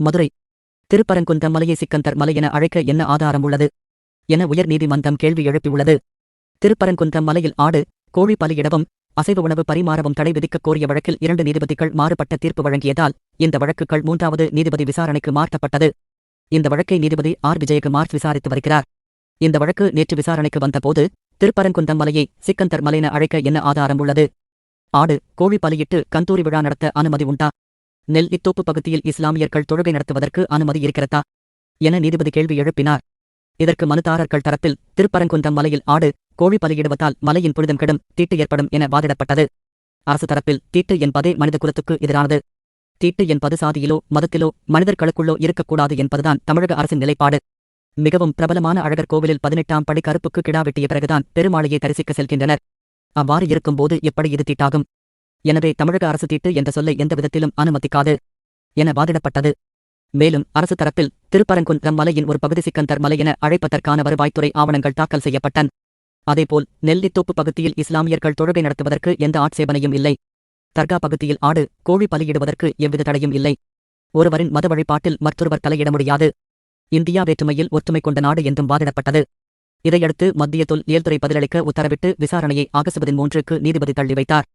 மதுரை திருப்பரங்குன்றம் மலையை சிக்கந்தர் மலை என அழைக்க என்ன ஆதாரம் உள்ளது? என உயர் நீதிமன்றம் கேள்வி எழுப்பியுள்ளது. திருப்பரங்குன்றம் மலையில் ஆடு கோழி பலியிடவும் அசைவ உணவு பரிமாறவும் தடை விதிக்கக் கோரிய வழக்கில் இரண்டு நீதிபதிகள் மாறுபட்ட தீர்ப்பு வழங்கியதால் இந்த வழக்குகள் மூன்றாவது நீதிபதி விசாரணைக்கு மாற்றப்பட்டது. இந்த வழக்கை நீதிபதி ஆர். விஜயகுமார் விசாரித்து வருகிறார். இந்த வழக்கு நேற்று விசாரணைக்கு வந்தபோது திருப்பரங்குன்றம் மலையை சிக்கந்தர் மலை என அழைக்க என்ன ஆதாரம் உள்ளது? ஆடு கோழி பலியிட்டு கந்தூரி விழா நடத்த அனுமதி உண்டா? நெல் இத்தோப்பு பகுதியில் இஸ்லாமியர்கள் தொழுகை நடத்துவதற்கு அனுமதி இருக்கிறதா? என நீதிபதி கேள்வி எழுப்பினார். இதற்கு மனுதாரர்கள் தரப்பில் திருப்பரங்குன்றம் மலையில் ஆடு கோழி பலியிடுவதால் மலையின் புனிதம் கெடும் தீட்டு ஏற்படும் என வாதிடப்பட்டது. அரசு தரப்பில் தீட்டு என்பதே மனித குலத்துக்கு எதிரானது. தீட்டு என்பது சாதியிலோ மதத்திலோ மனிதர்களுக்குள்ளோ இருக்கக்கூடாது என்பதுதான் தமிழக அரசின் நிலைப்பாடு. மிகவும் பிரபலமான அழகர் கோவிலில் பதினெட்டாம் படி கருப்புக்கு கிடா வெட்டிய பிறகுதான் பெருமாளையை தரிசிக்க செல்கின்றனர். அவ்வாறு இருக்கும்போது எப்படி இது தீட்டாகும்? எனவே தமிழக அரசு தீட்டு என்ற சொல்லை எந்த விதத்திலும் அனுமதிக்காது என வாதிடப்பட்டது. மேலும் அரசு தரப்பில் திருப்பரங்குன்றம் மலையின் ஒரு பகுதி சிக்கந்தர் மலை என அழைப்பதற்கான வருவாய்த்துறை ஆவணங்கள் தாக்கல் செய்யப்பட்டன. அதேபோல் நெல்லித்தோப்பு பகுதியில் இஸ்லாமியர்கள் தொழுகை நடத்துவதற்கு எந்த ஆட்சேபனையும் இல்லை. தர்கா பகுதியில் ஆடு கோழி பலியிடுவதற்கு எவ்வித தடையும் இல்லை. ஒருவரின் மத வழிபாட்டில் மற்றொருவர் தலையிட முடியாது. இந்தியா வேற்றுமையில் ஒற்றுமை கொண்ட நாடு என்றும் வாதிடப்பட்டது. இதையடுத்து மத்திய தொல் இயல்துறை பதிலளிக்க உத்தரவிட்டு விசாரணையை ஆகஸ்ட் பதிமூன்றுக்கு நீதிபதி தள்ளி வைத்தார்.